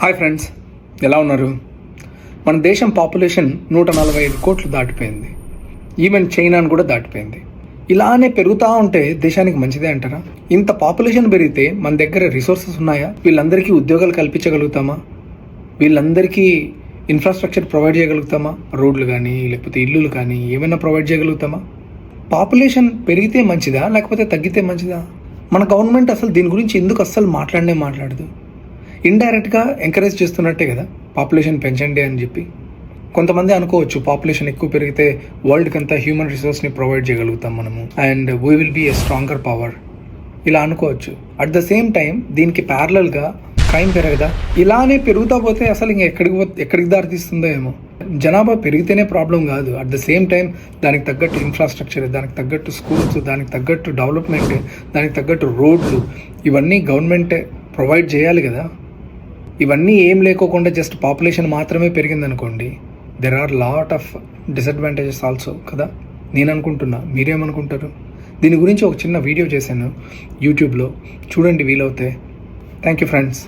Hi friends ఎలా ఉన్నారు? మన దేశం పాపులేషన్ నూట నలభై ఐదు కోట్లు దాటిపోయింది. ఈవెన్ చైనాను కూడా దాటిపోయింది. ఇలానే పెరుగుతూ ఉంటే దేశానికి మంచిదే అంటారా? ఇంత పాపులేషన్ పెరిగితే మన దగ్గర రిసోర్సెస్ ఉన్నాయా? వీళ్ళందరికీ ఉద్యోగాలు కల్పించగలుగుతామా? వీళ్ళందరికీ ఇన్ఫ్రాస్ట్రక్చర్ ప్రొవైడ్ చేయగలుగుతామా? రోడ్లు కానీ లేకపోతే ఇల్లులు కానీ ఏమైనా ప్రొవైడ్ చేయగలుగుతామా? పాపులేషన్ పెరిగితే మంచిదా? లేకపోతే తగ్గితే మంచిదా? మన గవర్నమెంట్ అసలు దీని గురించి ఎందుకు అస్సలు మాట్లాడనే మాట్లాడదు. ఇండైరెక్ట్గా ఎంకరేజ్ చేస్తున్నట్టే కదా పాపులేషన్ పెంచండి అని చెప్పి. కొంతమంది అనుకోవచ్చు పాపులేషన్ ఎక్కువ పెరిగితే వరల్డ్కి అంతా హ్యూమన్ రిసోర్స్ని ప్రొవైడ్ చేయగలుగుతాం మనము. And we will be a stronger power ఇలా అనుకోవచ్చు. అట్ ద సేమ్ టైం దీనికి ప్యారలల్గా క్రైమ్ పెరగదా? ఇలానే పెరుగుతా పోతే అసలు ఇంక ఎక్కడికి పో- ఎక్కడికి దారి తీస్తుందో ఏమో. జనాభా పెరిగితేనే ప్రాబ్లం కాదు. అట్ ద సేమ్ టైం దానికి తగ్గట్టు ఇన్ఫ్రాస్ట్రక్చర్ దానికి తగ్గట్టు స్కూల్స్ దానికి తగ్గట్టు డెవలప్మెంట్ దానికి తగ్గట్టు రోడ్లు ఇవన్నీ గవర్నమెంట్ ప్రొవైడ్ చేయాలి కదా. ఇవన్నీ ఏం లేకోకుండా జస్ట్ పాపులేషన్ మాత్రమే పెరిగిందనుకోండి there are lot of disadvantages also కదా? నేను అనుకుంటున్నా మీరేమనుకుంటారు? దీని గురించి ఒక చిన్న వీడియో చేశాను యూట్యూబ్లో చూడండి వీలవుతే. Thank you friends